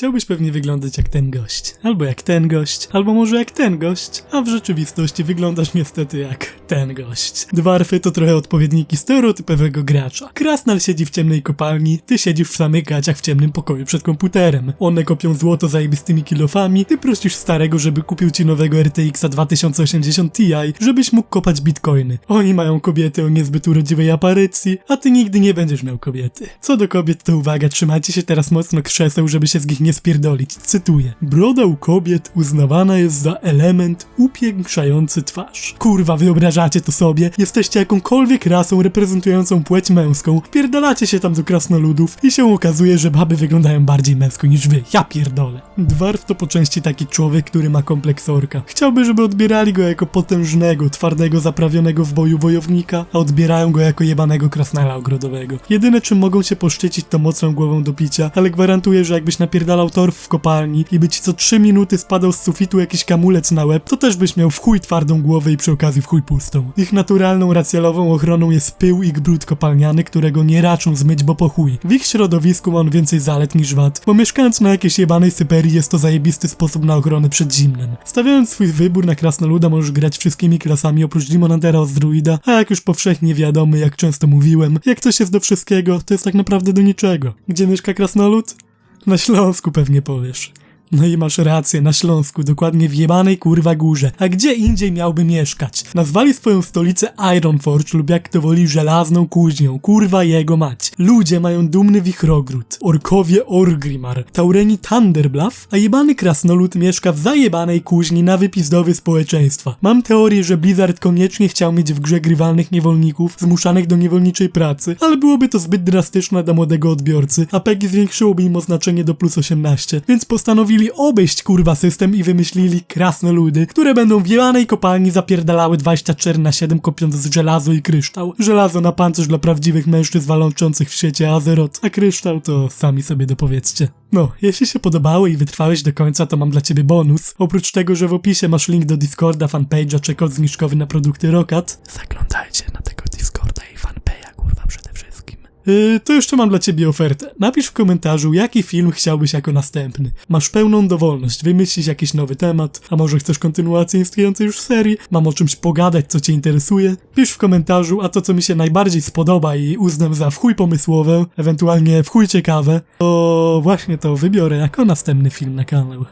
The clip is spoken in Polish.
Chciałbyś pewnie wyglądać jak ten gość, albo jak ten gość, albo może jak ten gość, a w rzeczywistości wyglądasz niestety jak ten gość. Dwarfy to trochę odpowiedniki stereotypowego gracza. Krasnal siedzi w ciemnej kopalni, ty siedzisz w samych gaciach w ciemnym pokoju przed komputerem. One kopią złoto zajebistymi kilofami, ty prosisz starego, żeby kupił ci nowego RTX 2080 Ti, żebyś mógł kopać bitcoiny. Oni mają kobiety o niezbyt urodziwej aparycji, a ty nigdy nie będziesz miał kobiety. Co do kobiet, to uwaga, trzymajcie się teraz mocno krzeseł, żeby się z nich nie spierdolić. Cytuję. Broda u kobiet uznawana jest za element upiększający twarz. Kurwa, wyobrażacie to sobie? Jesteście jakąkolwiek rasą reprezentującą płeć męską, wpierdalacie się tam do krasnoludów i się okazuje, że baby wyglądają bardziej męsko niż wy. Ja pierdolę. Dwarf to po części taki człowiek, który ma kompleks orka. Chciałby, żeby odbierali go jako potężnego, twardego, zaprawionego w boju wojownika, a odbierają go jako jebanego krasnala ogrodowego. Jedyne czym mogą się poszczycić to mocną głową do picia, ale gwarantuję, że jakbyś napierdalał torf w kopalni i by ci co 3 minuty spadał z sufitu jakiś kamulec na łeb, to też byś miał w chuj twardą głowę i przy okazji w chuj pustą. Ich naturalną, racjalową ochroną jest pył i brud kopalniany, którego nie raczą zmyć, bo po chuj. W ich środowisku ma on więcej zalet niż wad, bo mieszkając na jakiejś jebanej Syberii jest to zajebisty sposób na ochronę przed zimnem. Stawiając swój wybór na krasnoluda możesz grać wszystkimi klasami oprócz Limonadera z druida, a jak już powszechnie wiadomo, jak często mówiłem, jak coś jest do wszystkiego, to jest tak naprawdę do niczego. Gdzie mieszka krasnolud? Na Śląsku pewnie powiesz. No i masz rację, na Śląsku, dokładnie w jebanej kurwa górze. A gdzie indziej miałby mieszkać? Nazwali swoją stolicę Ironforge lub jak to woli żelazną kuźnią, kurwa jego mać. Ludzie mają dumny wichrogród, orkowie Orgrimmar, Taureni Thunderbluff, a jebany krasnolud mieszka w zajebanej kuźni na wypizdowy społeczeństwa. Mam teorię, że Blizzard koniecznie chciał mieć w grze grywalnych niewolników, zmuszanych do niewolniczej pracy, ale byłoby to zbyt drastyczne dla młodego odbiorcy, a PEGI zwiększyłoby im oznaczenie do plus 18, więc postanowili obejść kurwa system i wymyślili krasnoludy, które będą w jebanej kopalni zapierdalały 24 na 7 kopiąc żelazo i kryształ. Żelazo na pancerz dla prawdziwych mężczyzn walczących w świecie Azeroth, a kryształ to sami sobie dopowiedzcie. No, jeśli się podobało i wytrwałeś do końca, to mam dla ciebie bonus. Oprócz tego, że w opisie masz link do Discorda, fanpage'a czy kod zniżkowy na produkty Rokat, zaglądajcie na tego Discorda i fanpage'a, kurwa, przede wszystkim. Yy, to jeszcze mam dla ciebie ofertę. Napisz w komentarzu, jaki film chciałbyś jako następny. Masz pełną dowolność wymyślić jakiś nowy temat, a może chcesz kontynuację istniejącej już serii, mam o czymś pogadać, co cię interesuje. Pisz w komentarzu, a to co mi się najbardziej spodoba i uznam za w chuj pomysłowe, ewentualnie w chuj ciekawe, to właśnie to wybiorę jako następny film na kanał.